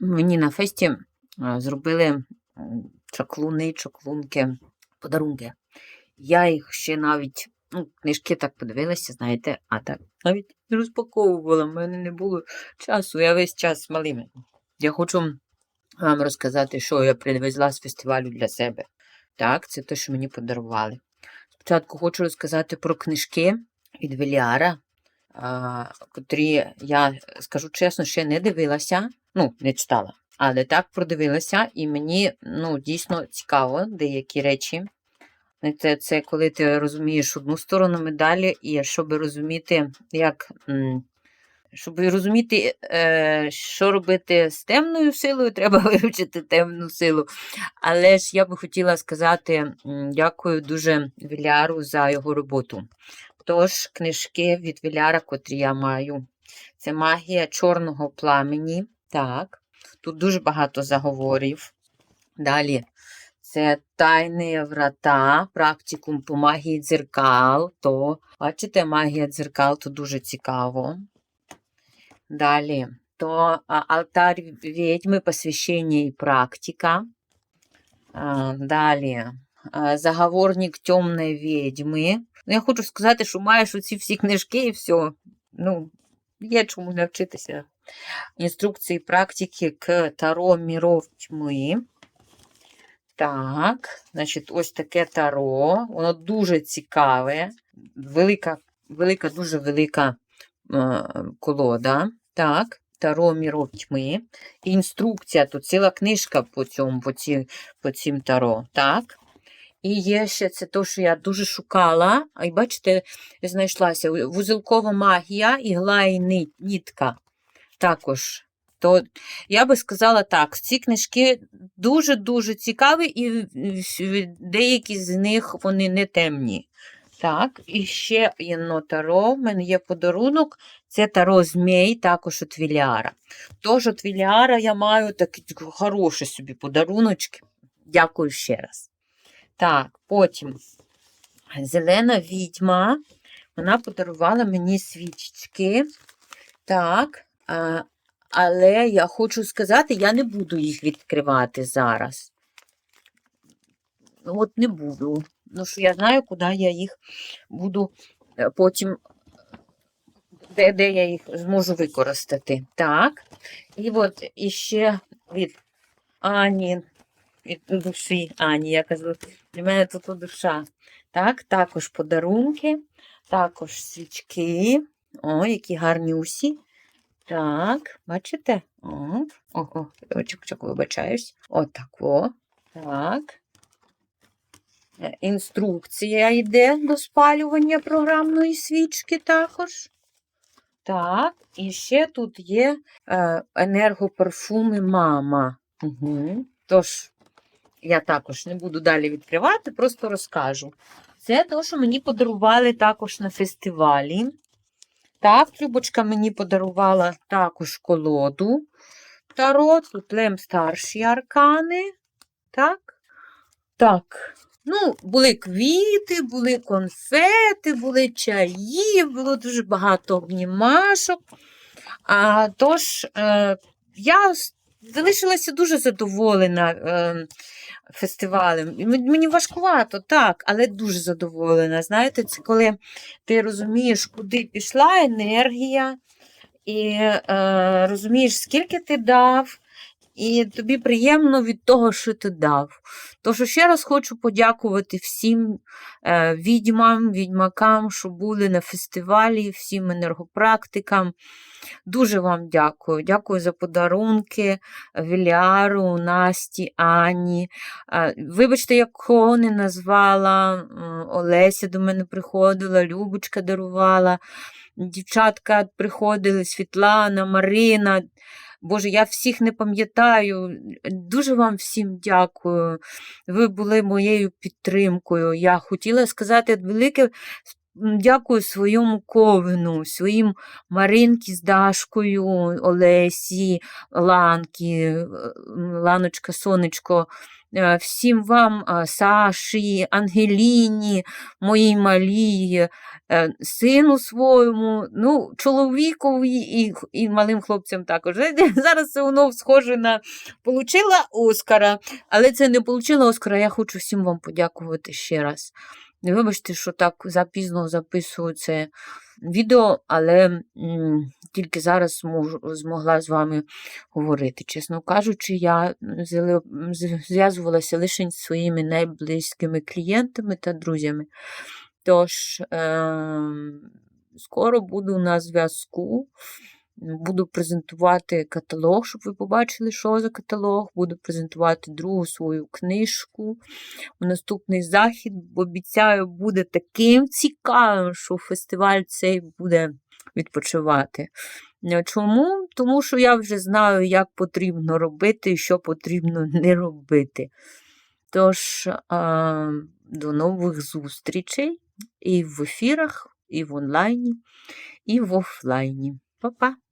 мені на фесті е, зробили чаклуни, чаклунки, подарунки. Я їх ще навіть, ну, книжки так подивилася, знаєте, а так навіть не розпаковувала. У мене не було часу, я весь час малими. Я хочу вам розказати, що я привезла з фестивалю для себе. Так, це те, що мені подарували. Спочатку хочу розказати про книжки від Веліара, котрі я скажу чесно, ще не дивилася, ну, не читала, але так продивилася, і мені ну, дійсно цікаво деякі речі. Це, це коли ти розумієш одну сторону медалі, і щоб розуміти, як. Щоб розуміти, е, що робити з темною силою, треба вивчити темну силу. Але ж я би хотіла сказати дякую дуже Віляру за його роботу. Тож, книжки від Віляра, котрі я маю, це магія чорного пламені. Так, тут дуже багато заговорів. Далі це тайні врата, практикум по магії дзеркал. То, бачите, магія дзеркал то дуже цікаво. Далі, то алтарь відьми, посвящення і практика. Далі, заговорник темної відьми. Ну, я хочу сказати, що маєш оці всі книжки і все. Ну, є чому навчитися. Інструкції практики к Таро міров тьми. Так, значить, ось таке таро. Воно дуже цікаве. Велика, велика, дуже велика е, колода. Так, таро міров тьми. Інструкція, тут ціла книжка по цьому, по, ці, по цим таро. Так. І є ще це те, що я дуже шукала. А й бачите, знайшлася вузелкова магія, ігла і ни- нітка. Також. То я би сказала так, ці книжки дуже-дуже цікаві, і деякі з них вони не темні. Так, і ще є таро. В мене є подарунок. Це таро змій, також від Віляра. Тож від Віляра я маю такі хороші собі подаруночки. Дякую ще раз. Так, потім зелена відьма. Вона подарувала мені свічки. Так, але я хочу сказати, я не буду їх відкривати зараз. Ну, От не буду. Ну що я знаю, куди я їх буду е, потім, де, де я їх зможу використати. Так. І от іще від Ані, від душі Ані, я кажу, для мене тут душа. Так, також подарунки, також свічки. О, які гарні усі. Так, бачите? О, о, о, чок-чок, вибачаюсь. Отак, о. Так. Е, Інструкція йде до спалювання програмної свічки також. Так, і ще тут є е, енергопарфуми мама. Угу. Тож, я також не буду далі відкривати, просто розкажу. Це те, що мені подарували також на фестивалі. Так, Любочка мені подарувала також колоду. Таро, тут лем старші аркани. Так. Так. Ну, були квіти, були конфети, були чаї, було дуже багато обнімашок. А, тож, е, я залишилася дуже задоволена е, фестивалем. Мені важкувато, так, але дуже задоволена. Знаєте, це коли ти розумієш, куди пішла енергія, і е, розумієш, скільки ти дав, і тобі приємно від того, що ти дав. Тож ще раз хочу подякувати всім е, відьмам, відьмакам, що були на фестивалі, всім енергопрактикам. Дуже вам дякую. Дякую за подарунки Віляру, Насті, Ані. Е, Вибачте, як кого не назвала. Олеся до мене приходила, Любочка дарувала. Дівчатка приходили, Світлана, Марина. Боже, я всіх не пам'ятаю. Дуже вам всім дякую. Ви були моєю підтримкою. Я хотіла сказати велике дякую своєму ковину, своїм Маринки з Дашкою, Олесі, Ланки, Ланочка, сонечко. Е, всім вам, Саші, Ангеліні, моїй малій, е, сину своєму, ну, чоловікові і, і малим хлопцям також. Зараз це воно схоже на получила Оскара, але це не получила Оскара. Я хочу всім вам подякувати ще раз. Вибачте, що так запізно записую це відео, але м, тільки зараз можу, змогла з вами говорити. Чесно кажучи, я зв'язувалася лише зі своїми найблизькими клієнтами та друзями. Тож, е, скоро буду на зв'язку. Буду презентувати каталог, щоб ви побачили, що за каталог. Буду презентувати другу свою книжку. Наступний захід, обіцяю, буде таким цікавим, що фестиваль цей буде відпочивати. Е, Чому? Тому що я вже знаю, як потрібно робити і що потрібно не робити. Тож, до нових зустрічей і в ефірах, і в онлайні, і в офлайні. Па-па!